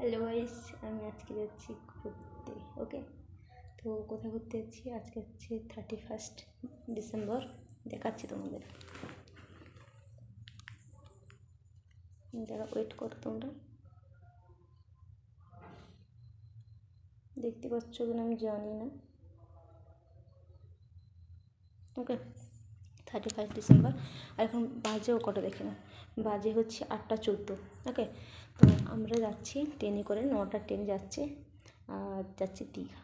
Hello guys আমি আজকে যাচ্ছি ঘুরতে ওকে তো কোথায় ঘুরতে যাচ্ছি? আজকে হচ্ছে থার্টি ফার্স্ট ডিসেম্বর দেখাচ্ছি তোমাদের। যারা ওয়েট করো তোমরা। দেখতে পাচ্ছ কিনা আমি জানি না। ওকে থার্টি ফার্স্ট ডিসেম্বর আর এখন বাজেও কটা দেখে না বাজে হচ্ছে আটটা চোদ্দ ওকে তো আমরা যাচ্ছি ট্রেনে করে, নটা ট্রেন যাচ্ছে, আর যাচ্ছি দীঘা।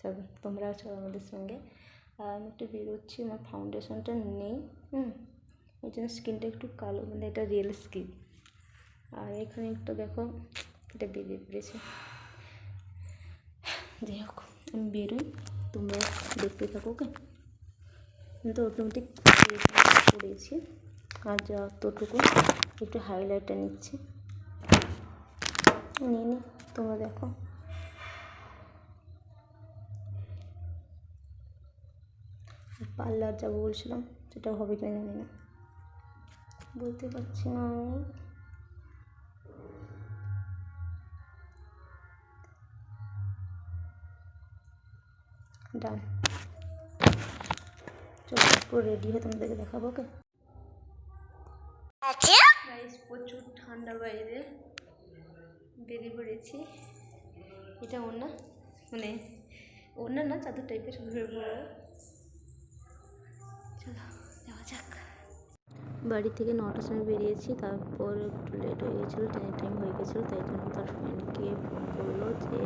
চলো তোমরাও চলো আমাদের সঙ্গে। আর আমি একটু বেরোচ্ছি, আমার ফাউন্ডেশনটা নেই, হুম? ওই জন্য স্কিনটা একটু কালো মানে এটা রিয়েল স্কিন আর এখানে একটু দেখো, এটা বেরিয়ে পড়েছে। যাই হোক, আমি বেরোই, তোমরা দেখতে থাকো ওকে আমি তো অটোমেটিক করেছি আর যতটুকু একটু হাইলাইটটা নিচ্ছি। নিয়ে নি, তোমরা দেখো। পার্লার যাব বলছিলাম, সেটা হবে কিনা জানি না। বলতে পারছি না আমি। ডান চলো, পুরো রেডি হয়ে তোমাদেরকে দেখাবো ওকে গাইস প্রচুর ঠান্ডা বাইরে বেরিয়ে পড়েছি। এটা ওনা মানে ওনা না, চাদর টাইপের ঘুরে পড়ো চলো, যাওয়া যাক। বাড়ি থেকে নটার সময় বেরিয়েছি, তারপর একটু লেট হয়ে গেছিল ট্রেনের টাইম হয়ে গেছিল, তাই জন্য তার ফ্রেন্ডকে ফোন করল যে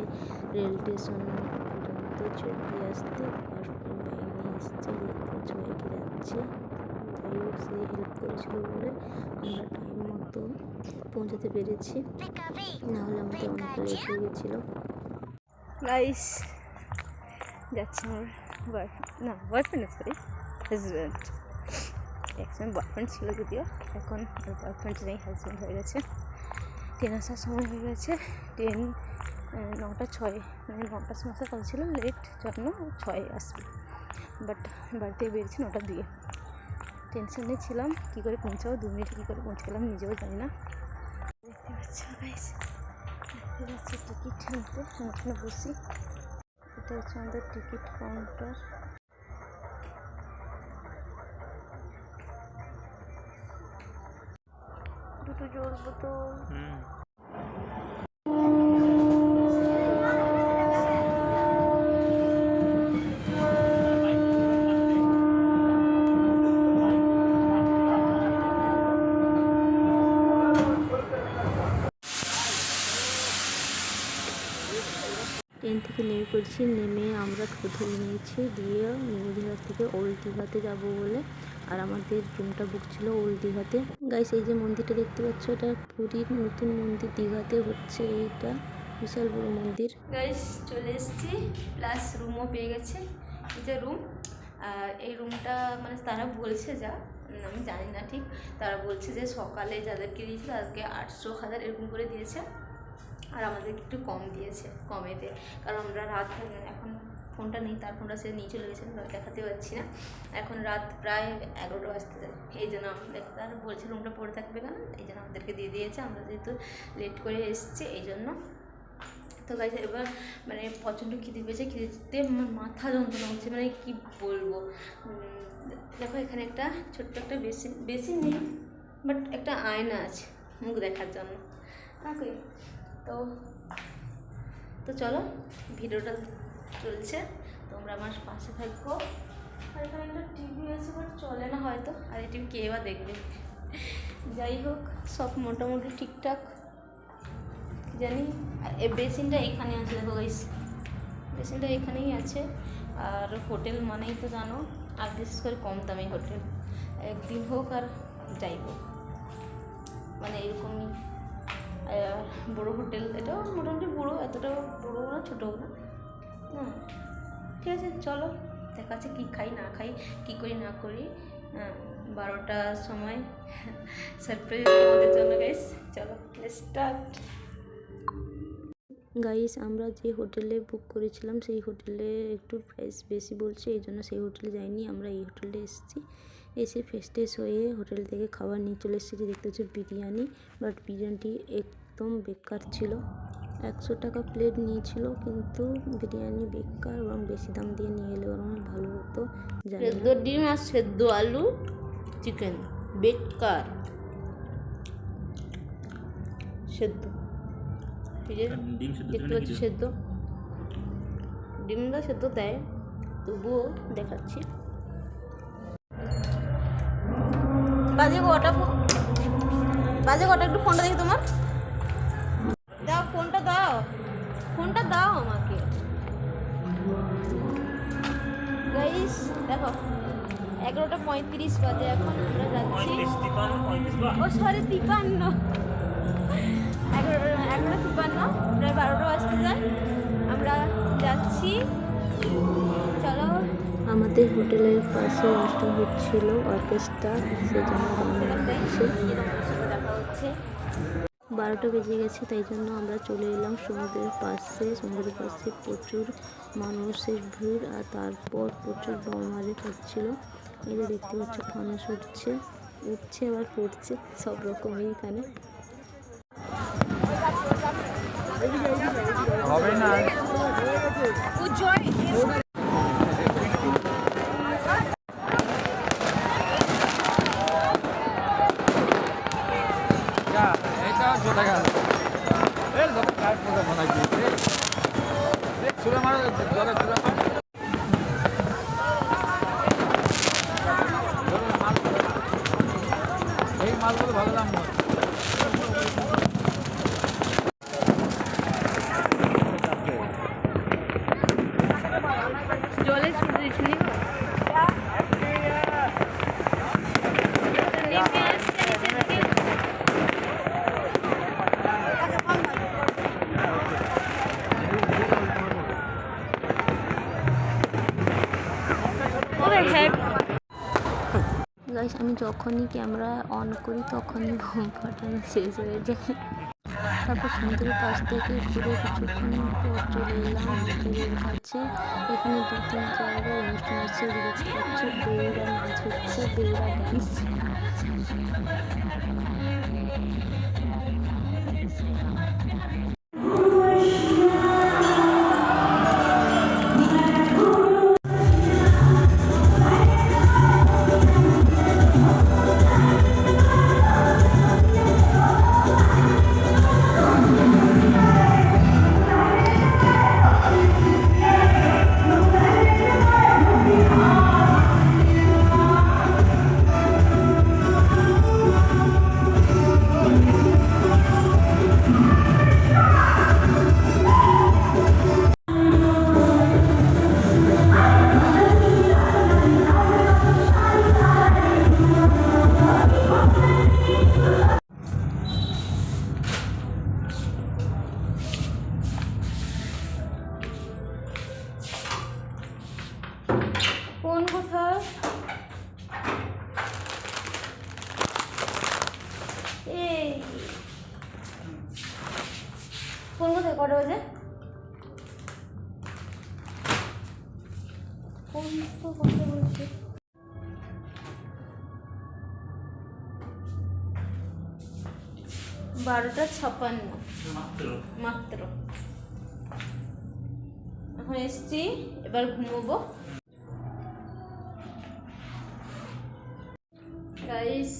রেল স্টেশন পর্যন্ত দিয়ে আসতে আর ফ্রেন্ড বাইক নিয়ে এসছে সবাইকে যাচ্ছে। হোক সে হেল্প করেছিল বলে আমরা পৌঁছাতে পেরেছি। নাহলে আমাদের অনেকটা লেট হয়ে গেছিল। গাইস যাচ্ছে আমার বয়ফ্রেন্ড না বয়ফ্রেন্ড সরি হাজব্যান্ড একসময় বয়ফ্রেন্ড ছিল যদিও এখন বয়ফ্রেন্ড নেই হাজব্যান্ড হয়ে গেছে। ট্রেন আসার সময় হয়ে গেছে ট্রেন নটা ছয় মানে নটার সময় আসার কথা ছিল লেট জন্য ছয় আসবে। বাট বাড়ি থেকে বেরিয়েছি নটা দিয়ে। টেনশনে ছিলাম কী করে পৌঁছাবো দু মিনিটে কী করে পৌঁছে গেলাম নিজেও জানি না। দেখতে গাইস দেখতে যাচ্ছি টিকিট নিতে এখানে বসি এটা হচ্ছে আমাদের টিকিট কাউন্টার দুটো জল বোতল ট্রেন থেকে নেমে পড়ছি। নেমে আমরা টোটো নিয়েছি? দিয়ে নিউ দীঘা থেকে ওল্ড দীঘাতে যাব বলে। আর আমাদের রুমটা বুক ছিল ওল্ড দীঘাতে গাইস এই যে মন্দিরটা দেখতে পাচ্ছ, এটা পুরীর নতুন মন্দির। দীঘাতে হচ্ছে এইটা। বিশাল বড় মন্দির। গাইস চলে এসেছি। প্লাস রুমও পেয়ে গেছে। এই যে রুম এই রুমটা মানে তারা বলছে যা, আমি জানি না ঠিক। তারা বলছে যে সকালে যাদেরকে দিয়েছে আজকে আটশো হাজার এরকম করে দিয়েছে। আর আমাদেরকে একটু কম দিয়েছে, কমেতে। কারণ আমরা রাত, এখন ফোনটা নেই তার ফোনটা সে নিয়ে চলে গেছে দেখাতে পারছি না। এখন রাত প্রায় এগারোটা বাজতে যায় এই জন্য আমাদের তারা বলছে রুমটা পড়ে থাকবে কেন এই জন্য আমাদেরকে দিয়ে দিয়েছে, আমরা যেহেতু লেট করে এসেছি, এই জন্য। তো গাইজ এবার মানে প্রচণ্ড খিদে পেয়েছে, খিদেতে আমার মাথা যন্ত্রণা হচ্ছে মানে কি বলব? দেখো এখানে একটা ছোট্ট একটা বেসিন বেসিন নেই বাট একটা আয়না আছে, মুখ দেখার জন্য। ওকে তো তো চলো, ভিডিওটা চলছে। তোমরা আমার পাশে থাকব আর এখানে একটা টিভি আছে বাট চলে না হয়তো। আর এই টিভি কে বা দেখবে। যাই হোক, সব মোটামুটি ঠিকঠাক। জানি এই বেসিনটা এখানে আছে, দেখো গাইস বেসিনটা এখানেই আছে। আর হোটেল মানেই তো জানো, আর বিশেষ করে কম দামি হোটেল। একদিন হোক আর যাই হোক। মানে এরকমই। বড় হোটেল এটাও মোটামুটি বড়ো এতটাও বড়ো না ছোটোও না। হ্যাঁ ঠিক আছে চলো দেখা যাচ্ছে কী খাই না খাই কী করি না করি। হ্যাঁ, বারোটার সময় সারপ্রাইজ আমাদের জন্য গাইস চলো স্টার্ট গাইস আমরা যে হোটেলে বুক করেছিলাম সেই হোটেলে একটু প্রাইস বেশি বলছে এই জন্য সেই হোটেলে যাইনি আমরা এই হোটেলে এসেছি। এসে ফ্রেশ ট্রেশ হয়ে হোটেল থেকে খাবার নিয়ে চলে এসেছি দেখতে হচ্ছে বিরিয়ানি বাট বিরিয়ানিটি একদম বেকার ছিল। একশো টাকা প্লেট নিয়েছিল কিন্তু বিরিয়ানি বেকার এবং বেশি দাম দিয়ে নিয়ে এলে বরং ভালো হতো। সেদ্ধ ডিম আর সেদ্ধ আলু চিকেন বেকার। সেদ্ধ। এই যে ডিম সেদ্ধ দেখতে পাচ্ছি সেদ্ধ। ডিমটা সেদ্ধ দেয় তবুও দেখাচ্ছি। বাজে কটা বাজে কটা? একটু ফোনটা দেখি তোমার। ফোনটা দাও আমাকে। গাইস দেখো এগারোটা পঁয়ত্রিশ বাজে এখন আমরা যাচ্ছি। ও সরি তিপান্ন। এগারো এগারোটা তিপান্ন প্রায় বারোটা বাজতে যায়। আমরা যাচ্ছি। চলো। আমাদের হোটেলের পাশে অনুষ্ঠান হচ্ছিল অর্কেস্ট্রা সেজন্য দেখা হচ্ছে। বারোটা বেজে গেছে তাই জন্য আমরা চলে এলাম সমুদ্রের পাশে। সমুদ্রের পাশে প্রচুর মানুষের ভিড় আর তারপর প্রচুর বোমারি পড়ছিল। এই যে দেখতে পাচ্ছ ফানুস উঠছে উঠছে আবার পড়ছে সব রকমই এখানে। Ya, এটাও চলে গেল এই মালগুলো ভালো দাম জলে ছুটে দিচ্ছি গাইস আমি যখনই ক্যামেরা অন করি, তখনই বোম ফাটানো শেষ হয়ে যায়। তারপর সমুদ্রের পাশ থেকে ঘুরে কিছুক্ষণ পর চলে এলাম হোটেলের কাছে। এখানে দু তিন জায়গায় অনুষ্ঠান হচ্ছে এই করছে বেউরা নাচ হচ্ছে বেউরা ড্যান্স কোন কোথায় কটা বাজে কোন কথা বলছে? বারোটা ছাপান্ন। মাত্র। এখন এসছি এবার ঘুমোবো। গাইস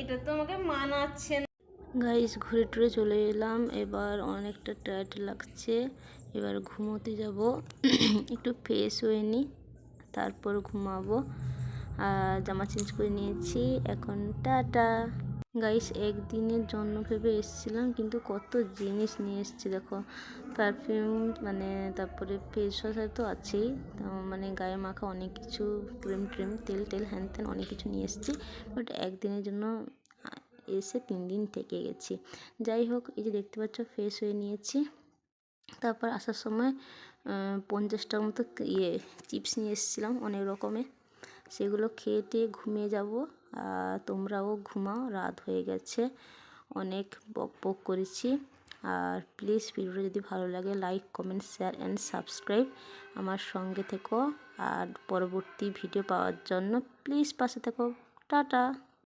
এটা তো আমাকে মানাচ্ছে না। গাইস ঘুরে টুরে চলে এলাম। এবার অনেকটা টায়ার্ড লাগছে। এবার ঘুমোতে যাব। একটু ফ্রেশ হয়ে নিই তারপর ঘুমাবো। আর জামা চেঞ্জ করে নিয়েছি। এখন টাটা। গাইস একদিনের জন্য ভেবে এসেছিলাম, কিন্তু কত জিনিস নিয়ে এসেছি, দেখো। পারফিউম মানে তারপরে ফেস ওয়াশ তো আছেই। মানে গায়ে মাখা অনেক কিছু ক্রিম ট্রিম তেল টেল, হ্যান ত্যান অনেক কিছু নিয়ে এসেছি। বাট একদিনের জন্য এসে তিন দিন থেকে গেছি। যাই হোক, এই যে দেখতে পাচ্ছ ফ্রেশ হয়ে নিয়েছি। তারপর আসার সময় পঞ্চাশটার মতো ইয়ে চিপস নিয়ে এসেছিলাম অনেক রকমের। সেগুলো খেয়ে টেয়ে ঘুমিয়ে যাব। তোমরাও ঘুমাও, রাত হয়ে গেছে। অনেক বক বক করেছি। আর প্লিজ ভিডিওটা যদি ভালো লাগে like comment share and subscribe আমার সঙ্গে থেকো। আর পরবর্তী ভিডিও পাওয়ার জন্য প্লিজ পাশে থেকো। টাটা!